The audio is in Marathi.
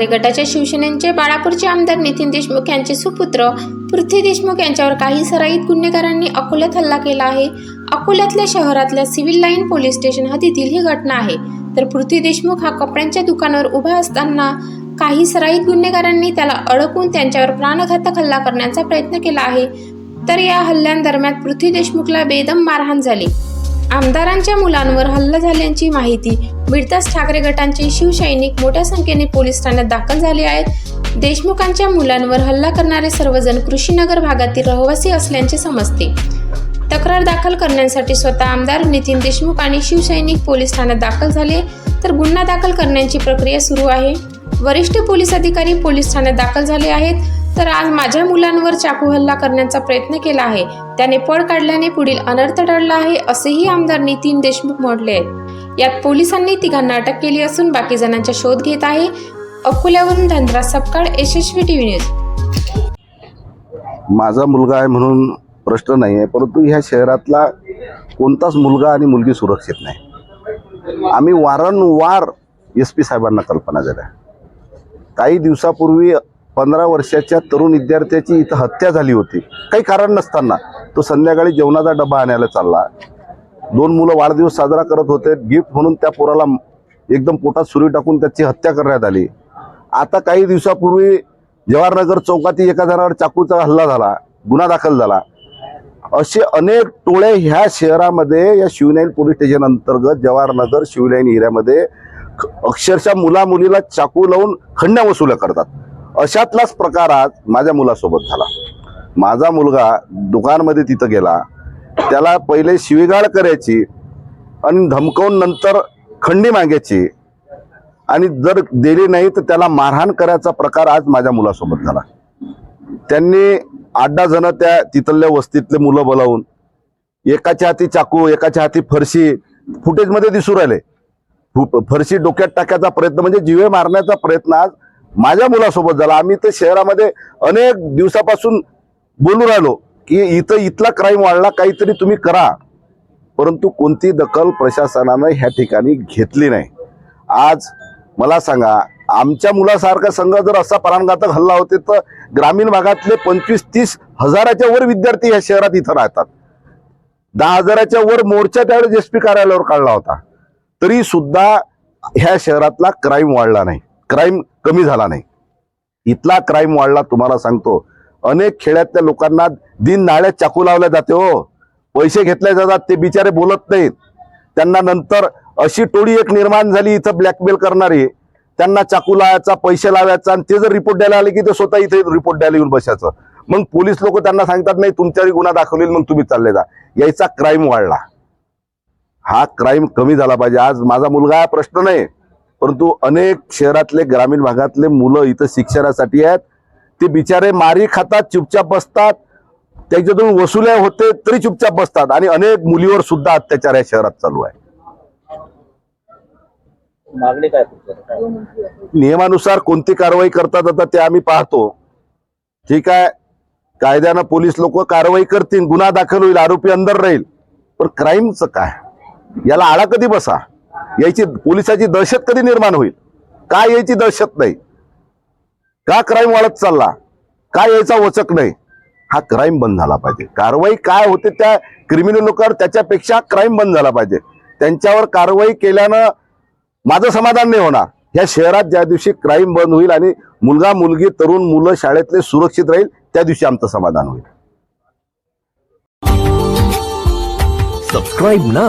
ठाकरे गटाच्या शिवसेनेचे बाळापूरचे आमदार नितीन देशमुख यांचे सुपुत्र पृथ्वी देशमुख यांच्यावर काही सराईत गुन्हेगारांनी अकोल्यात हल्ला केला आहे. अकोल्यातल्या शहरातल्या सिव्हिल लाईन पोलीस स्टेशन हद्दीतील ही घटना आहे. तर पृथ्वी देशमुख हा कपड्यांच्या दुकानावर उभा असताना काही सराईत गुन्हेगारांनी त्याला अडकून त्यांच्यावर प्राणघातक हल्ला करण्याचा प्रयत्न केला आहे. तर या हल्ल्यांदरम्यान पृथ्वी देशमुखला बेदम मारहाण झाली. आमदारांच्या मुलांवर हल्ला झाल्याची माहिती मिळताच ठाकरे गटांचे शिवसैनिक मोठ्या संख्येने पोलीस ठाण्यात दाखल झाले आहेत. देशमुखांच्या मुलांवर हल्ला करणारे सर्वजण कृषीनगर भागातील रहिवासी असल्याचे समजते. तक्रार दाखल करण्यासाठी स्वतः आमदार नितीन देशमुख आणि शिवसैनिक पोलीस ठाण्यात दाखल झाले. तर गुन्हा दाखल करण्याची प्रक्रिया सुरू आहे. वरिष्ठ पोलीस अधिकारी पोलीस ठाण्यात दाखल झाले आहेत. तर आज माझ्या मुलांवर चाकू हल्ला करण्याचा प्रयत्न केला आहे. त्याने पळ काढल्याने पुढील अनर्थ टळला आहे असेही आमदार नितीन देशमुख म्हटले आहेत. यात पोलिसांनी तिघांना अटक केली असून बाकी जणांचा शोध घेत आहे. अकोल्यावरून धनराज सपकाळ यशस्वी टीव्ही न्यूज. माझा मुलगा आहे म्हणून प्रश्न नाही आहे परंतु ह्या शहरातला कोणताच मुलगा आणि मुलगी सुरक्षित नाही. आम्ही वारंवार एस पी साहेबांना कल्पना दिल्या. काही दिवसापूर्वी पंधरा वर्षाच्या तरुण विद्यार्थ्याची इथं हत्या झाली होती. काही कारण नसताना तो संध्याकाळी जेवणाचा डबा आणायला चालला. दोन मुलं वाढदिवस साजरा करत होते. गिफ्ट म्हणून त्या पोराला एकदम पोटात सुरी टाकून त्याची हत्या करण्यात आली. आता काही दिवसापूर्वी जवाहरनगर चौकातील एका जणावर चाकूचा हल्ला झाला. गुन्हा दाखल झाला. असे अनेक टोळे ह्या शहरामध्ये या शिवलाईन पोलीस स्टेशन अंतर्गत जवाहरनगर शिवलाईन एरियामध्ये अक्षरशः मुला मुलीला चाकू लावून खंड्या वसुल्या करतात. अशातलाच प्रकार आज माझ्या मुलासोबत झाला. माझा मुलगा दुकानमध्ये तिथं गेला. त्याला पहिले शिवीगाळ करायची आणि धमकवून नंतर खंडी मागायची. आणि जर दिली नाही तर त्याला मारहाण करायचा प्रकार आज माझ्या मुलासोबत झाला. त्यांनी आठ दहा जण त्या तिथल्या वस्तीतले मुलं बोलावून एकाच्या हाती चाकू एकाच्या हाती फरशी फुटेजमध्ये दिसू राहिले. फु- फरशी डोक्यात टाकायचा प्रयत्न म्हणजे जीवे मारण्याचा प्रयत्न आज माझ्या मुलासोबत झाला. आम्ही तर शहरामध्ये अनेक दिवसापासून बोलू राहिलो की इथं इथला क्राईम वाढला काहीतरी तुम्ही करा. परंतु कोणती दखल प्रशासनानं ह्या ठिकाणी घेतली नाही. आज मला सांगा आमच्या मुलासारखा संघ जर असा प्राणघातक हल्ला होते तर ग्रामीण भागातले पंचवीस तीस हजाराच्या वर विद्यार्थी ह्या शहरात इथं राहतात. दहा हजाराच्या वर मोर्चा त्यावेळेस एस पी कार्यालयावर काढला होता. तरी सुद्धा ह्या शहरातला क्राईम वाढला नाही. क्राईम कमी झाला नाही. इथला क्राईम वाढला तुम्हाला सांगतो. अनेक खेड्यातल्या लोकांना दिन नाळ्यात चाकू लावल्या जाते हो. पैसे घेतले जातात ते बिचारे बोलत नाहीत. त्यांना नंतर अशी टोळी एक निर्माण झाली इथं ब्लॅकमेल करणारी. त्यांना चाकू लावायचा पैसे लावायचा आणि ते जर रिपोर्ट द्यायला आले की ते स्वतः इथे रिपोर्ट द्यायला येऊन बसायचं. मग पोलीस लोक त्यांना सांगतात नाही तुमच्यावर गुन्हा दाखवलेल मग तुम्ही चालले जा. याचा क्राईम वाढला. हा क्राईम कमी झाला पाहिजे. आज माझा मुलगा हा प्रश्न नाही. परंतु अनेक शहरातले ग्रामीण भागातले मुलं इथं शिक्षणासाठी आहेत. ते बिचारे मारी खातात चुपचाप बसतात. त्याच्यातून वसुल्या होते तरी चुपचाप बसतात. आणि अनेक मुलीवर सुद्धा अत्याचार या शहरात चालू आहे. मागणी काय तुमच्या नियमानुसार कोणती कारवाई करतात आता ते आम्ही पाहतो. ठीक आहे. कायद्यानं पोलीस लोक कारवाई करतील गुन्हा दाखल होईल आरोपी अंदर राहील. पण क्राईमचं काय? याला आळा कधी बसा? याची पोलिसाची दहशत कधी निर्माण होईल? का यायची दहशत नाही? का क्राईम वाढत चालला? काय यायचा वचक नाही? हा क्राईम बंद झाला पाहिजे. कारवाई काय होते त्या क्रिमिनल लोकांवर त्याच्यापेक्षा क्राईम बंद झाला पाहिजे. त्यांच्यावर कारवाई केल्यानं माझं समाधान नाही होणार. ह्या शहरात ज्या दिवशी क्राईम बंद होईल आणि मुलगा मुलगी तरुण मुलं शाळेतले सुरक्षित राहील त्या दिवशी आमचं समाधान होईल. सबस्क्राईब ना